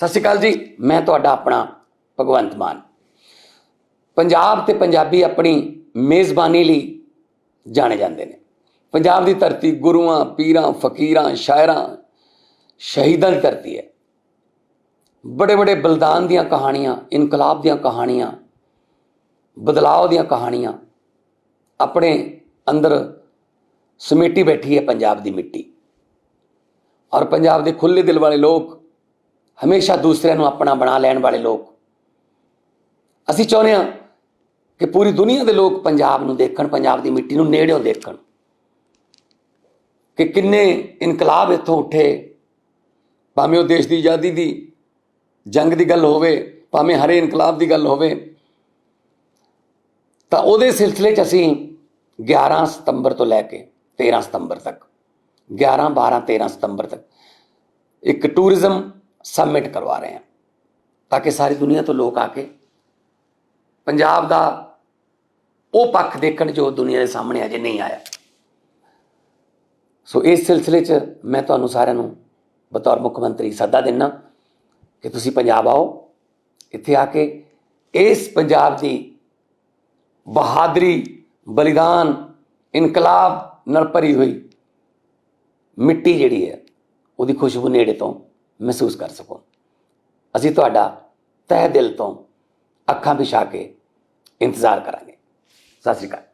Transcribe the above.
ਸਤਿ ਸ਼੍ਰੀ ਅਕਾਲ ਜੀ, ਮੈਂ ਤੁਹਾਡਾ ਆਪਣਾ ਭਗਵੰਤ ਮਾਨ। ਪੰਜਾਬ ਤੇ ਪੰਜਾਬੀ ਆਪਣੀ ਮੇਜ਼ਬਾਨੀ ਲਈ ਜਾਣੇ ਜਾਂਦੇ ਨੇ। ਪੰਜਾਬ ਦੀ ਧਰਤੀ ਗੁਰੂਆਂ, ਪੀਰਾਂ, ਫਕੀਰਾਂ, ਸ਼ਾਇਰਾਂ, ਸ਼ਹੀਦਾਂ ਦੀ ਧਰਤੀ ਹੈ। ਬੜੇ ਬੜੇ ਬਲਿਦਾਨ ਦੀਆਂ ਕਹਾਣੀਆਂ, ਇਨਕਲਾਬ ਦੀਆਂ ਕਹਾਣੀਆਂ, ਬਦਲਾਅ ਦੀਆਂ ਕਹਾਣੀਆਂ ਆਪਣੇ ਅੰਦਰ ਸਮੇਟੀ ਬੈਠੀ ਹੈ ਪੰਜਾਬ ਦੀ ਮਿੱਟੀ। ਔਰ ਪੰਜਾਬ ਦੇ ਖੁੱਲੇ ਦਿਲ ਵਾਲੇ ਲੋਕ ਹਮੇਸ਼ਾ ਦੂਸਰਿਆਂ ਨੂੰ ਆਪਣਾ ਬਣਾ ਲੈਣ ਵਾਲੇ ਲੋਕ। ਅਸੀਂ ਚਾਹੁੰਦੇ ਹਾਂ ਕਿ ਪੂਰੀ ਦੁਨੀਆ ਦੇ ਲੋਕ ਪੰਜਾਬ ਨੂੰ ਦੇਖਣ, ਪੰਜਾਬ ਦੀ ਮਿੱਟੀ ਨੂੰ ਨੇੜਿਓਂ ਦੇਖਣ। ਕਿ ਕਿੰਨੇ ਇਨਕਲਾਬ ਇੱਥੋਂ ਉੱਠੇ। ਭਾਵੇਂ ਉਹ ਦੇਸ਼ ਦੀ ਆਜ਼ਾਦੀ ਦੀ ਜੰਗ ਦੀ ਗੱਲ ਹੋਵੇ, ਭਾਵੇਂ ਹਰੇ ਇਨਕਲਾਬ ਦੀ ਗੱਲ ਹੋਵੇ। ਤਾਂ ਉਹਦੇ ਸਿਲਸਿਲੇ 'ਚ ਅਸੀਂ 11 ਸਤੰਬਰ ਤੋਂ ਲੈ ਕੇ 13 ਸਤੰਬਰ ਤੱਕ 11 12 13 ਸਤੰਬਰ ਤੱਕ। ਇੱਕ ਟੂਰਿਜ਼ਮ ਸਮਿਟ ਕਰਵਾ ਰਹੇ ਹਾਂ, ਤਾਂ ਕਿ ਸਾਰੀ ਦੁਨੀਆ ਤੋਂ ਲੋਕ ਆ ਕੇ ਪੰਜਾਬ ਦਾ ਉਹ ਪੱਖ ਦੇਖਣ ਜੋ ਦੁਨੀਆ ਦੇ ਸਾਹਮਣੇ ਅਜੇ ਨਹੀਂ ਆਇਆ। ਸੋ ਇਸ ਸਿਲਸਿਲੇ 'ਚ ਮੈਂ ਤੁਹਾਨੂੰ ਸਾਰਿਆਂ ਨੂੰ ਬਤੌਰ ਮੁੱਖ ਮੰਤਰੀ ਸੱਦਾ ਦਿੰਨਾ ਕਿ ਤੁਸੀਂ ਪੰਜਾਬ ਆਓ, ਇੱਥੇ ਆ ਕੇ ਇਸ ਪੰਜਾਬ ਦੀ ਬਹਾਦਰੀ, ਬਲੀਦਾਨ, ਇਨਕਲਾਬ ਨਾਲ ਭਰੀ ਹੋਈ ਮਿੱਟੀ ਜਿਹੜੀ ਹੈ, ਉਹਦੀ ਖੁਸ਼ਬੂ ਨੇੜੇ ਤੋਂ ਮਹਿਸੂਸ ਕਰ ਸਕੋ। ਅਸੀਂ ਤੁਹਾਡਾ ਤਹਿ ਦਿਲ ਤੋਂ ਅੱਖਾਂ ਵਿਛਾ ਕੇ ਇੰਤਜ਼ਾਰ ਕਰਾਂਗੇ। ਸਤਿ ਸ਼੍ਰੀ ਅਕਾਲ।